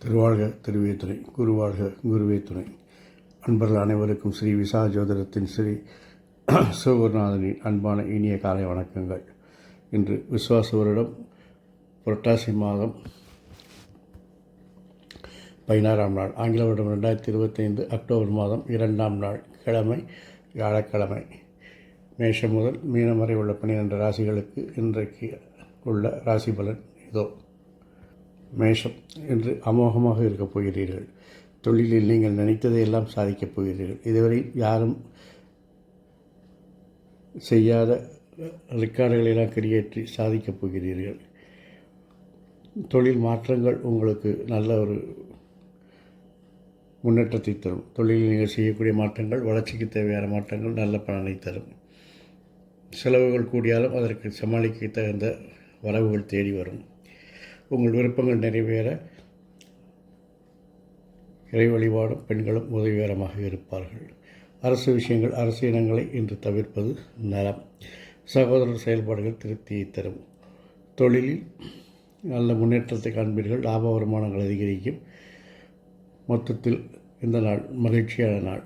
திருவாழ்க திருவே துணை குருவாழ்க குருவே துணை அன்பர்கள் அனைவருக்கும் ஸ்ரீ விசா ஜோதிடத்தின் ஸ்ரீ சிவகுருநாதனின் அன்பான இனிய காலை வணக்கங்கள். இன்று விஸ்வாச வருடம் புரட்டாசி மாதம் பதினாறாம் நாள் ஆங்கில வருடம் ரெண்டாயிரத்தி இருபத்தைந்து அக்டோபர் மாதம் இரண்டாம் நாள் கிழமை வியாழக்கிழமை. மேஷம் முதல் மீனம் வரை உள்ள பன்னிரெண்டு ராசிகளுக்கு இன்றைக்கு உள்ள ராசி பலன் இதோ. மேஷம் என்று அமோகமாக இருக்கப் போகிறீர்கள். தொழிலில் நீங்கள் நினைத்ததை எல்லாம் சாதிக்கப் போகிறீர்கள். இதுவரை யாரும் செய்யாத ரெக்கார்டுகளெல்லாம் கிரியேற்றி சாதிக்கப் போகிறீர்கள். தொழில் மாற்றங்கள் உங்களுக்கு நல்ல ஒரு முன்னேற்றத்தை தரும். தொழிலில் நீங்கள் செய்யக்கூடிய மாற்றங்கள் வளர்ச்சிக்கு தேவையான மாற்றங்கள் நல்ல பலனை தரும். செலவுகள் கூடியாலும் அதற்கு சமாளிக்க தகுந்த வரவுகள் தேடி வரும். உங்கள் விருப்பங்கள் நிறைவேற இறை வழிபாடும் பெண்களும் உதவிகரமாக இருப்பார்கள். அரசு விஷயங்கள் அரசு இனங்களை இன்று தவிர்ப்பது நலம். சகோதரர் செயல்பாடுகள் திருப்தியை தரும். தொழிலில் நல்ல முன்னேற்றத்தை காண்பீர்கள். லாப வருமானங்கள் அதிகரிக்கும். மொத்தத்தில் இந்த நாள் மகிழ்ச்சியான நாள்.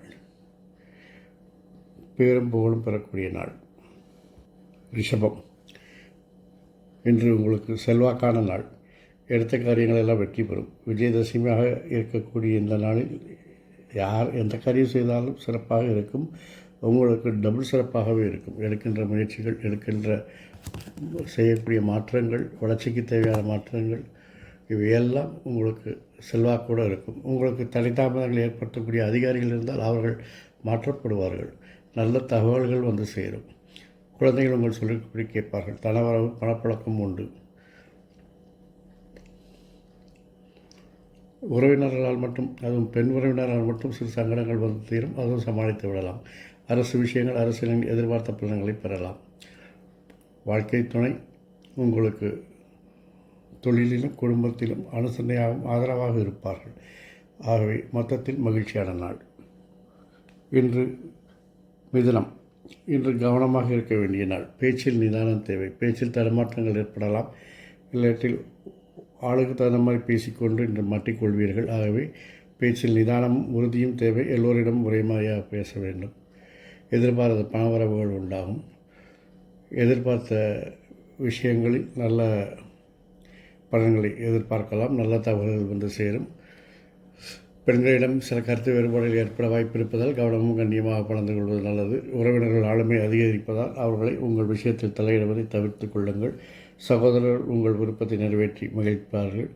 பேரும் புகழும் பெறக்கூடிய நாள். ரிஷபம். இன்று உங்களுக்கு செல்வாக்கான நாள். எடுத்த காரியங்கள் எல்லாம் வெற்றி பெறும். விஜயதசமியாக இருக்கக்கூடிய இந்த நாளில் யார் எந்த காரியம் செய்தாலும் சிறப்பாக இருக்கும். உங்களுக்கு டபுள் சிறப்பாகவே இருக்கும். எடுக்கின்ற முயற்சிகள் எடுக்கின்ற செய்யக்கூடிய மாற்றங்கள் வளர்ச்சிக்கு தேவையான மாற்றங்கள் இவையெல்லாம் உங்களுக்கு செல்வாக்கூட இருக்கும். உங்களுக்கு தனித்தாமதங்கள் ஏற்படுத்தக்கூடிய அதிகாரிகள் இருந்தால் அவர்கள் மாற்றப்படுவார்கள். நல்ல தகவல்கள் வந்து சேரும். குழந்தைகள் உங்கள் சொல்லிக்கூடி கேட்பார்கள். தனவரவு பணப்பழக்கம் உண்டு. உறவினர்களால் மட்டும் அதுவும் பெண் உறவினரால் மட்டும் சிறு சங்கடங்கள் வந்து தீரும். அதுவும் சமாளித்து விடலாம். அரசு விஷயங்கள் அரசியலின் எதிர்பார்த்த பலன்களை பெறலாம். வாழ்க்கை துணை உங்களுக்கு தொழிலிலும் குடும்பத்திலும் அனுசரணையாகவும் ஆதரவாக இருப்பார்கள். ஆகவே மொத்தத்தில் மகிழ்ச்சியான நாள். இன்று மிதுனம். இன்று கவனமாக இருக்க வேண்டிய நாள். பேச்சில் நிதானம் தேவை. பேச்சில் தடுமாற்றங்கள் ஏற்படலாம். இல்லாட்டில் ஆளுக்கு தகுந்த மாதிரி பேசிக்கொண்டு இன்று மாட்டிக்கொள்வீர்கள் ஆகவே பேச்சில் நிதானமும் உறுதியும் தேவை. எல்லோரிடமும் ஒரே மாதிரியாக பேச வேண்டும். எதிர்பாராத பணவரவுகள் உண்டாகும். எதிர்பார்த்த விஷயங்களில் நல்ல பலன்களை எதிர்பார்க்கலாம் நல்ல தகவல்கள் வந்து சேரும். பெண்களிடம் சில கருத்து வேறுபாடுகள் ஏற்பட வாய்ப்பு இருப்பதால் கவனமும் கண்ணியமாக பலந்து கொள்வது நல்லது. உறவினர்கள் ஆளுமை அதிகரிப்பதால் அவர்களை உங்கள் விஷயத்தில் தலையிடுவதை தவிர்த்து கொள்ளுங்கள். சகோதரர் உங்கள் விருப்பத்தை நிறைவேற்றி மகிழ்ப்பார்கள்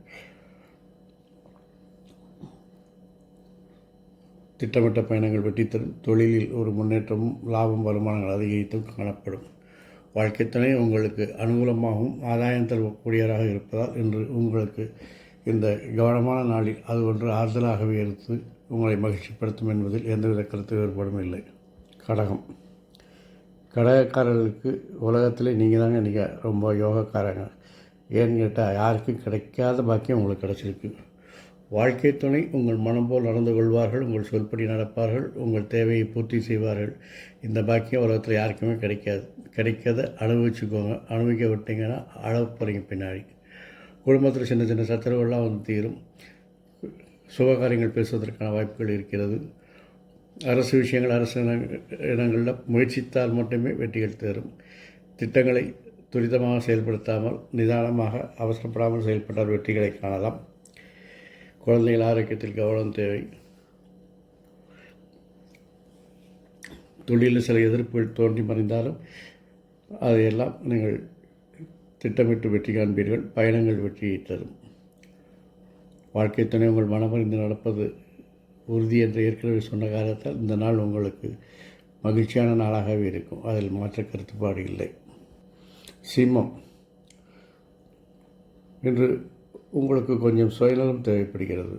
திட்டமிட்ட பயணங்கள் வெற்றி தரும் தொழிலில் ஒரு முன்னேற்றமும் லாபம் வருமானங்கள் அதிகரித்தும் காணப்படும். வாழ்க்கை துணை உங்களுக்கு அனுகூலமாகவும் ஆதாயம் தரக்கூடியவராக இருப்பதால் இன்று உங்களுக்கு இந்த கவனமான நாளில் அது ஒன்று ஆறுதலாகவே இருந்து உங்களை மகிழ்ச்சிப்படுத்தும் என்பதில் எந்தவித கருத்து வேறுபாடும் இல்லை. கடகம். கடகக்காரர்களுக்கு உலகத்திலே நீங்கள் தாங்க நீங்கள் ரொம்ப யோகக்காரங்க. ஏன்னு கேட்டால் யாருக்கும் கிடைக்காத பாக்கியம் உங்களுக்கு கிடச்சிருக்கு. வாழ்க்கை துணை உங்கள் மனம் போல் நடந்து கொள்வார்கள் உங்கள் சொல்படி நடப்பார்கள் உங்கள் தேவையை பூர்த்தி செய்வார்கள். இந்த பாக்கியம் உலகத்தில் யாருக்குமே கிடைக்காது. கிடைக்காத அனுபவிச்சுக்கோங்க அனுபவிக்க விட்டீங்கன்னா அளவு போகிறீங்க பின்னாடி. குடும்பத்தில் சின்ன சின்ன சச்சரவுகள்லாம் வந்து தீரும். சுபகாரியங்கள் பேசுவதற்கான வாய்ப்புகள் இருக்கிறது. அரசு விஷயங்கள் அரசு இடங்களில் முயற்சித்தால் மட்டுமே வெற்றிகள் தரும். திட்டங்களை துரிதமாக செயல்படுத்தாமல் நிதானமாக அவசரப்படாமல் செயல்பட்டால் வெற்றிகளை காணலாம். குழந்தைகள் ஆரோக்கியத்தில் கவனம் தேவை. தொழிலில் சில எதிர்ப்புகள் தோன்றி மறைந்தாலும் அதையெல்லாம் நீங்கள் திட்டமிட்டு வெற்றி காண்பீர்கள். பயணங்கள் வெற்றியை தரும். வாழ்க்கை துணை உங்கள் மனமறிந்து நடப்பது உறுதி என்று ஏற்கனவே சொன்ன காரணத்தால் இந்த நாள் உங்களுக்கு மகிழ்ச்சியான நாளாகவே இருக்கும். அதில் மாற்ற கருத்துப்பாடு இல்லை. சிம்மம். இன்று உங்களுக்கு கொஞ்சம் சுயநலம் தேவைப்படுகிறது.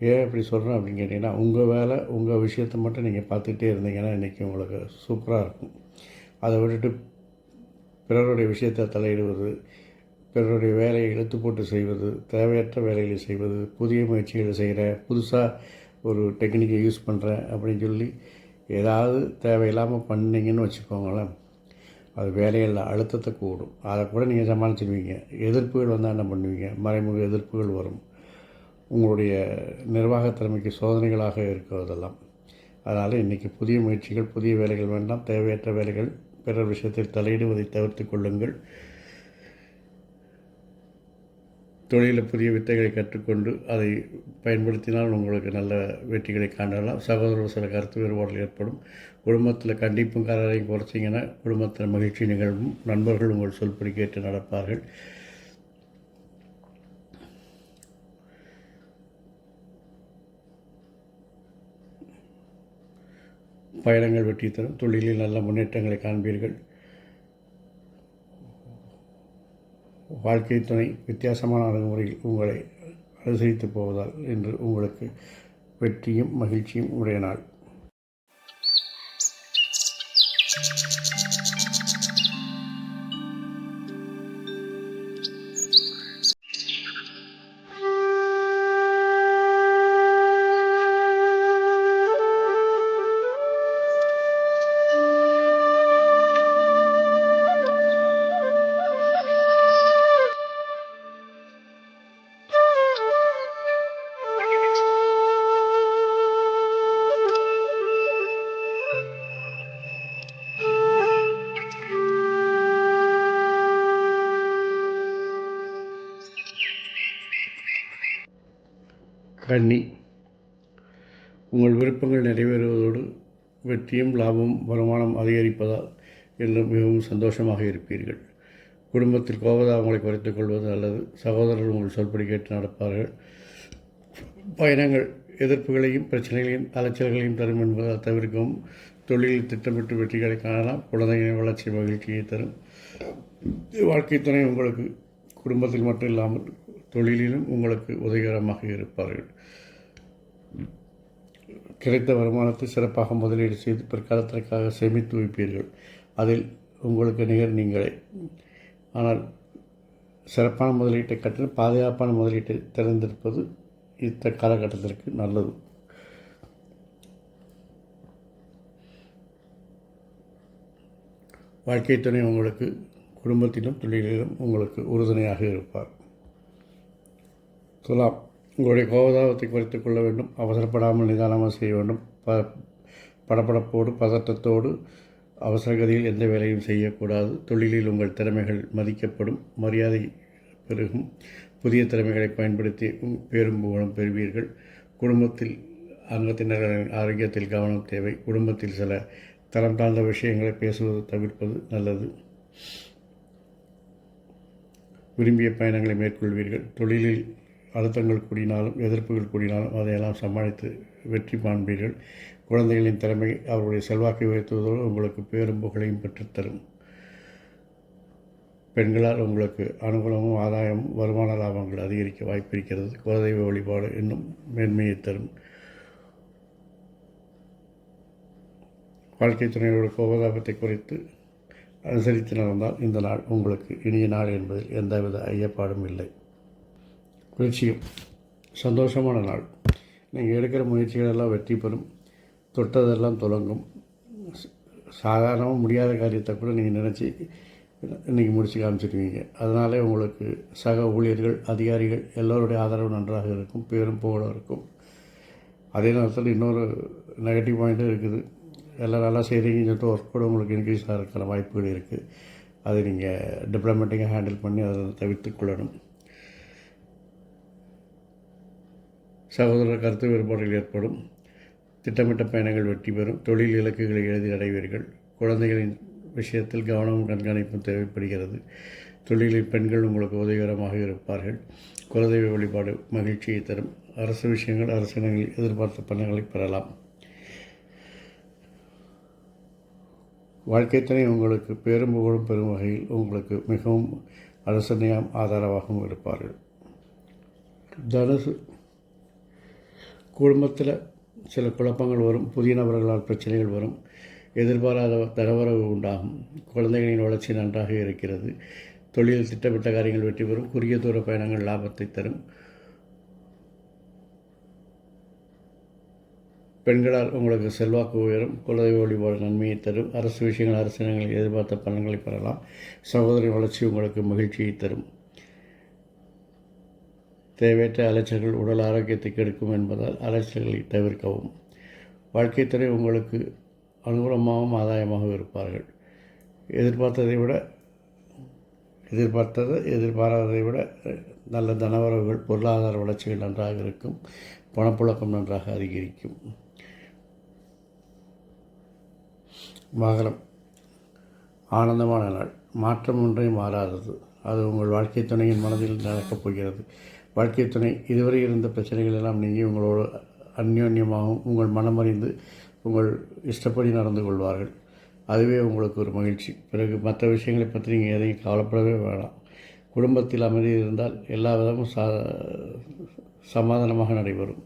ஏன் அப்படி சொல்கிறேன் அப்படின்னு கேட்டிங்கன்னா உங்கள் வேலை உங்கள் விஷயத்தை மட்டும் நீங்கள் பார்த்துக்கிட்டே இருந்தீங்கன்னா இன்றைக்கி உங்களுக்கு சூப்பராக இருக்கும். அதை விட்டுட்டு பிறருடைய விஷயத்தை தலையிடுவது பிறருடைய வேலையை இழுத்து போட்டு செய்வது தேவையற்ற வேலைகளை செய்வது புதிய முயற்சிகளை செய்கிற புதுசாக ஒரு டெக்னிக்கை யூஸ் பண்ணுறேன் அப்படின்னு சொல்லி ஏதாவது தேவையில்லாமல் பண்ணீங்கன்னு வச்சுக்கோங்களேன். அது வேலையில் அழுத்தத்தை கூடும். அதை கூட நீங்கள் சமாளிச்சிடுவீங்க எதிர்ப்புகள் வந்தால் என்ன பண்ணுவீங்க? மறைமுக எதிர்ப்புகள் வரும். உங்களுடைய நிர்வாக திறமைக்கு சோதனைகளாக இருக்கிறதெல்லாம். அதனால் இன்றைக்கி புதிய முயற்சிகள் புதிய வேலைகள் வேண்டாம். தேவையற்ற வேலைகள் பிறர் விஷயத்தில் தலையிடுவதை தவிர்த்து கொள்ளுங்கள். தொழிலில் புதிய வித்தைகளை கற்றுக்கொண்டு அதை பயன்படுத்தினால் உங்களுக்கு நல்ல வெற்றிகளை காணலாம். சகோதரர் சில கருத்து வேறுபாடுகள் ஏற்படும். குடும்பத்தில் கண்டிப்பும் கராரையும் குறைச்சிங்கன்னா குடும்பத்தில் மகிழ்ச்சி நிகழ்வும் நண்பர்கள் உங்கள் சொல்படி கேட்டு நடப்பார்கள். பயணங்கள் வெற்றி தரும். தொழிலில் நல்ல முன்னேற்றங்களை காண்பீர்கள். வாழ்க்கை துணை வித்தியாசமான அணுகுமுறையில் உங்களை அனுசரித்து போவதால் என்று உங்களுக்கு வெற்றியும் மகிழ்ச்சியும் உடைய நாள். கன்னி உங்கள் விருப்பங்கள் நிறைவேறுவதோடு வெற்றியும் லாபமும் வருமானம் அதிகரிப்பதால் என்றும் மிகவும் சந்தோஷமாக இருப்பீர்கள். குடும்பத்தில் கோபதாபங்களை குறைத்துக் கொள்வது அல்லது சகோதரர் உங்கள் சொல்படி கேட்டு நடப்பார்கள். பயணங்கள் எதிர்ப்புகளையும் பிரச்சனைகளையும் அலைச்சல்களையும் தரும் என்பதால் தவிர்க்கவும். தொழிலில் திட்டமிட்டு வெற்றிகளை காணலாம் குழந்தைகளின் வளர்ச்சி மகிழ்ச்சியை தரும். வாழ்க்கை துணை உங்களுக்கு குடும்பத்தில் மட்டும் இல்லாமல் தொழிலிலும் உங்களுக்கு உதவிகரமாக இருப்பார்கள். கிடைத்த வருமானத்தை சிறப்பாக முதலீடு செய்து பிற்காலத்திற்காக சேமித்து வைப்பீர்கள். அதில் உங்களுக்கு நிகர் நீங்களே. ஆனால் சிறப்பான முதலீட்டை கட்டின பாதுகாப்பான முதலீட்டை தேர்ந்தெடுப்பது இந்த காலகட்டத்திற்கு நல்லது. வாழ்க்கை துணை உங்களுக்கு குடும்பத்திலும் தொழிலிலும் உங்களுக்கு உறுதுணையாக இருப்பார். துலாம் உங்களுடைய கோபதாபத்தை குறைத்து கொள்ள வேண்டும். அவசரப்படாமல் நிதானமாக செய்ய வேண்டும். ப படப்படப்போடு பதட்டத்தோடு அவசரகதியில் எந்த வேலையும் செய்யக்கூடாது. தொழிலில் உங்கள் திறமைகள் மதிக்கப்படும். மரியாதை பெருகும். புதிய திறமைகளை பயன்படுத்தி பேரும் புகழும் பெறுவீர்கள். குடும்பத்தில் அங்கத்தினர்களின் ஆரோக்கியத்தில் கவனம் தேவை. குடும்பத்தில் சில தரம் தாழ்ந்த விஷயங்களை பேசுவது தவிர்ப்பது நல்லது. விரும்பிய பயணங்களை மேற்கொள்வீர்கள். தொழிலில் அழுத்தங்கள் கூடினாலும் எதிர்ப்புகள் கூடினாலும் அதையெல்லாம் சமாளித்து வெற்றி காண்பீர்கள். குழந்தைகளின் திறமை அவருடைய செல்வாக்கை உயர்த்துவதோடு உங்களுக்கு பேரும் புகழையும் பெற்றுத்தரும். பெண்களால் உங்களுக்கு அனுகூலமும் ஆதாயமும் வருமான லாபங்கள் அதிகரிக்க வாய்ப்பு இருக்கிறது. குலதெய்வ வழிபாடு இன்னும் மேன்மையை தரும். வாழ்க்கை துணையோட கோபதாபத்தை குறைத்து அனுசரித்து நடந்தால் இந்த நாள் உங்களுக்கு இனிய நாள் என்பதில் எந்தவித ஐயப்பாடும் இல்லை. விருச்சிகம் சந்தோஷமான நாள். நீங்கள் எடுக்கிற முயற்சிகள் எல்லாம் வெற்றி பெறும். தொட்டதெல்லாம் தொடங்கும். சாதாரணமாக முடியாத காரியத்தை கூட நீங்கள் நினச்சி இன்றைக்கி முடிச்சு காமிச்சிருவீங்க. அதனாலே உங்களுக்கு சக ஊழியர்கள் அதிகாரிகள் எல்லோருடைய ஆதரவு நன்றாக இருக்கும். பேரும் புகழும் இருக்கும். அதே நேரத்தில் இன்னொரு நெகட்டிவ் பாயிண்ட்டும் இருக்குது. எல்லாம் நல்லா செய்கிறீங்கன்னு சொல்லிட்டு ஒர்க் கூட உங்களுக்கு இன்க்ரீஸ் ஆகிறதுக்கான வாய்ப்புகள் இருக்குது அதை நீங்கள் டிப்ளமேட்டிக்காக ஹேண்டில் பண்ணி அதை தவிர்த்து கொள்ளணும். சகோதர கருத்து வேறுபாடுகள் ஏற்படும். திட்டமிட்ட பயணங்கள் வெற்றி பெறும். தொழில் இலக்குகளை எழுதி அடைவீர்கள். குழந்தைகளின் விஷயத்தில் கவனமும் கண்காணிப்பும் தேவைப்படுகிறது. தொழிலில் பெண்கள் உங்களுக்கு உதவிகரமாக இருப்பார்கள். குலதெய்வ வழிபாடு மகிழ்ச்சியை தரும். அரசு விஷயங்கள் அரசினங்களில் எதிர்பார்த்த பலன்களை பெறலாம். வாழ்க்கைத்தனை உங்களுக்கு பேரும் புகழும் பெறும் வகையில் உங்களுக்கு மிகவும் அரசனையாம் ஆதரவாகவும் இருப்பார்கள். தனுசு குடும்பத்தில் சில குழப்பங்கள் வரும் புதிய நபர்களால் பிரச்சனைகள் வரும் எதிர்பாராத தகவரவு உண்டாகும் குழந்தைகளின் வளர்ச்சி நன்றாக இருக்கிறது தொழிலில் திட்டமிட்ட காரியங்கள் வெற்றி பெறும் குறுகிய தூர பயணங்கள் லாபத்தை தரும். பெண்களால் உங்களுக்கு செல்வாக்கு உயரும் குலதெய்வ வழிபாடு நன்மையை தரும் அரசு விஷயங்கள் அரசினங்களில் எதிர்பார்த்த பலன்களை பெறலாம் சகோதரி வளர்ச்சி உங்களுக்கு மகிழ்ச்சியை தரும். தேவையற்ற அலைச்சல்கள் உடல் ஆரோக்கியத்தை கெடுக்கும் என்பதால் அலைச்சல்களை தவிர்க்கவும். வாழ்க்கைத்துறை உங்களுக்கு அனுகூலமாகவும் ஆதாயமாகவும் இருப்பார்கள். எதிர்பார்த்ததை விட எதிர்பார்த்தது எதிர்பாராததை விட நல்ல தனவரவுகள் பொருளாதார வளர்ச்சிகள் நன்றாக இருக்கும். பணப்புழக்கம் நன்றாக அதிகரிக்கும். மகரம். ஆனந்தமான நாள். மாற்றம் ஒன்றே மாறாதது. அது உங்கள் வாழ்க்கை துணையின் மனதில் நடக்கப் போகிறது. வாழ்க்கை துணை. இதுவரை இருந்த பிரச்சனைகள் எல்லாம் நீங்கி உங்களோடு அந்யோன்யமாகவும் உங்கள் மனமறிந்து உங்கள் இஷ்டப்படி நடந்து கொள்வார்கள். அதுவே உங்களுக்கு ஒரு மகிழ்ச்சி. பிறகு மற்ற விஷயங்களை பற்றி நீங்கள் எதையும் கவலைப்படவே வேணாம். குடும்பத்தில் அமைதி இருந்தால் எல்லா விதமும் சா சமாதானமாக நடைபெறும்.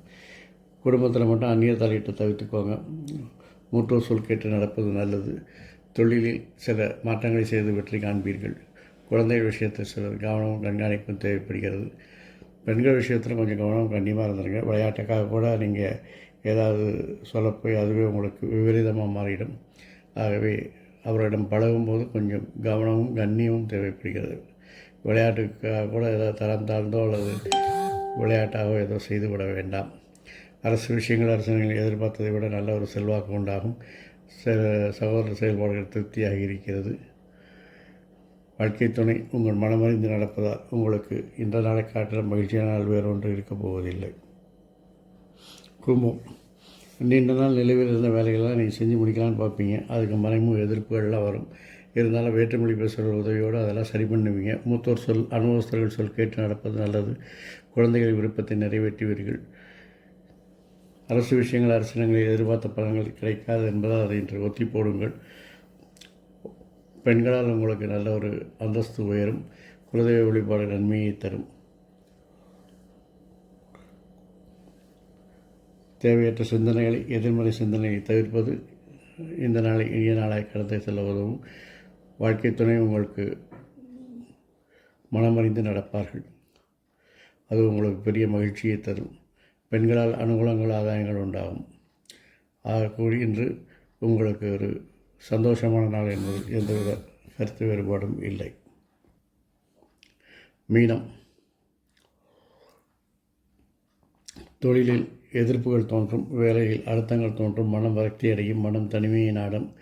குடும்பத்தில் மட்டும் அந்நிய தலையிட்டு தவிர்த்துக்கோங்க. மூட்டோ சொல் கேட்டு நடப்பது நல்லது. தொழிலில் சில மாற்றங்களை செய்து வெற்றி காண்பீர்கள். குழந்தைகள் விஷயத்தில் சில கவனமும் கண்காணிப்பும் தேவைப்படுகிறது. பெண்கள் விஷயத்தில் கொஞ்சம் கவனம் கண்டிப்பாக இருந்துருங்க. விளையாட்டுக்காக கூட நீங்கள் ஏதாவது சொல்லப்போய் அதுவே உங்களுக்கு விபரீதமாக மாறிடும். ஆகவே அவரிடம் பழகும்போது கொஞ்சம் கவனமும் கண்ணியமும் தேவைப்படுகிறது. விளையாட்டுக்காக கூட ஏதாவது தரம் தாழ்ந்தோ அல்லது விளையாட்டாகவோ ஏதோ செய்துவிட வேண்டாம். அரசு விஷயங்கள் அரசாங்கங்கள் எதிர்பார்த்ததை விட நல்ல ஒரு செல்வாக்கு உண்டாகும். சகோதர செயல்பாடுகள் திருப்தியாக இருக்கிறது. வாழ்க்கை துணை உங்கள் மனமறிந்து நடப்பதால் உங்களுக்கு இந்த நாளை காட்டிலும் மகிழ்ச்சியான நாள் வேறொன்று இருக்கப் போவதில்லை. குடும்பம் நீண்ட நாள் நிலவில் இருந்த வேலைகள்லாம் நீங்கள் செஞ்சு முடிக்கலான்னு பார்ப்பீங்க. அதுக்கு மறைமுக எதிர்ப்புகள்லாம் வரும். இருந்தாலும் வேற்றுமொழி பேசுகிற உதவியோடு அதெல்லாம் சரி பண்ணுவீங்க. மூத்தோர் சொல் அனுபவஸ்தர்கள் சொல் கேட்டு நடப்பது நல்லது. குழந்தைகள் விருப்பத்தை நிறைவேற்றுவீர்கள். அரசு விஷயங்கள் அரசினங்களில் எதிர்பார்த்த பலன்கள் கிடைக்காது என்பதால் அதை இன்று ஒத்தி போடுங்கள். பெண்களால் உங்களுக்கு நல்ல ஒரு அந்தஸ்து உயரும். குலதெய்வ வழிபாடு நன்மையை தரும். தேவையற்ற சிந்தனைகளை எதிர்மறை சிந்தனையை தவிர்ப்பது இந்த நாளை இனிய நாளாக கடந்து செல்ல உதவும். வாழ்க்கை துணை உங்களுக்கு மனமறிந்து நடப்பார்கள். அது உங்களுக்கு பெரிய மகிழ்ச்சியை தரும். பெண்களால் அனுகூலங்கள் ஆதாயங்கள் உண்டாகும். ஆக கூடி இன்று உங்களுக்கு ஒரு சந்தோஷமான நாள் என்பது எந்தவித கருத்து வேறுபாடும் இல்லை. மீனம். தொழிலில் எதிர்ப்புகள் தோன்றும் வேலையில் அழுத்தங்கள் தோன்றும் மனம் விரக்தி அடையும் மனம் தனிமையை நாடும்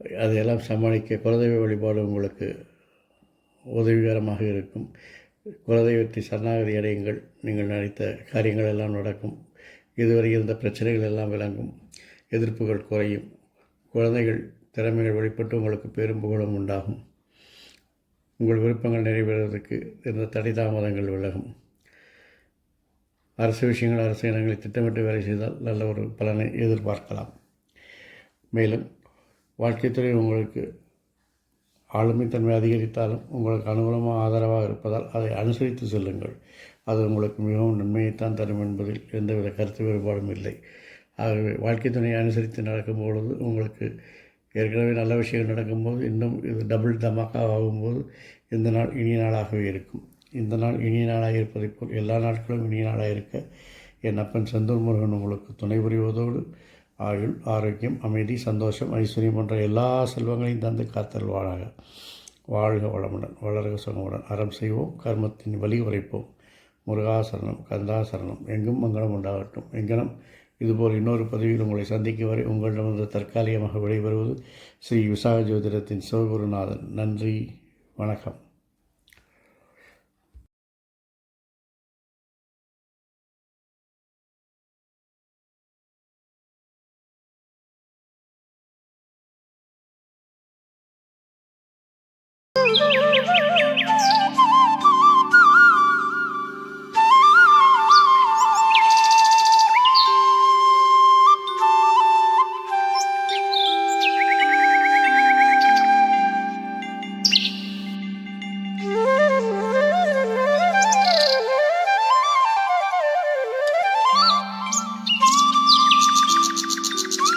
அதையெல்லாம் சமாளிக்க குலதெய்வ வழிபாடு உங்களுக்கு உதவிகரமாக இருக்கும். குலதெய்வத்தை சரணாகதி அடையுங்கள். நீங்கள் நினைத்த காரியங்கள் எல்லாம் நடக்கும். இதுவரை இருந்த பிரச்சனைகள் எல்லாம் விளங்கும். எதிர்ப்புகள் குறையும். குழந்தைகள் திறமைகள் வெளிப்பட்டு உங்களுக்கு பெரும் புகழும் உண்டாகும். உங்கள் விருப்பங்கள் நிறைவேறுவதற்கு இருந்த தடை தாமதங்கள் விலகும். அரசு விஷயங்கள் அரசு இனங்களை திட்டமிட்டு வேலை செய்தால் நல்ல ஒரு பலனை எதிர்பார்க்கலாம். மேலும் வாழ்க்கைத்துறை உங்களுக்கு ஆளுமைத்தன்மை அதிகரித்தாலும் உங்களுக்கு அனுகூலமாக ஆதரவாக இருப்பதால் அதை அனுசரித்து செல்லுங்கள். அது உங்களுக்கு மிகவும் நன்மையைத்தான் தரும் என்பதில் எந்தவித கருத்து வேறுபாடும் இல்லை. ஆகவே வாழ்க்கை துணையை அனுசரித்து நடக்கும்பொழுது உங்களுக்கு ஏற்கனவே நல்ல விஷயங்கள் நடக்கும்போது இன்னும் இது டபுள் தமாக்கா ஆகும்போது இந்த நாள் இனிய நாளாகவே இருக்கும். இந்த நாள் இனிய நாளாக இருப்பதைப் போல் எல்லா நாட்களும் இனிய நாளாக இருக்க என் அப்பன் செந்தூர் முருகன் உங்களுக்கு துணை புரிவதோடு ஆயுள் ஆரோக்கியம் அமைதி சந்தோஷம் ஐஸ்வர்யம் போன்ற எல்லா செல்வங்களையும் தந்து காத்தல்வானாக வாழ்க வளமுடன் வளர்க சுகமுடன். அறம் செய்வோம் கர்மத்தின் வழி உரைப்போம். முருகாசரணம் கந்தாசரணம் எங்கும் மங்களம் உண்டாகட்டும். எங்கனம் இதுபோல் இன்னொரு பதவியில் உங்களை சந்திக்கும் வரை உங்களிடமிருந்து தற்காலிகமாக விடைபெறுவது ஸ்ரீ விசாக ஜோதிடத்தின் சிவகுருநாதன் நன்றி வணக்கம்.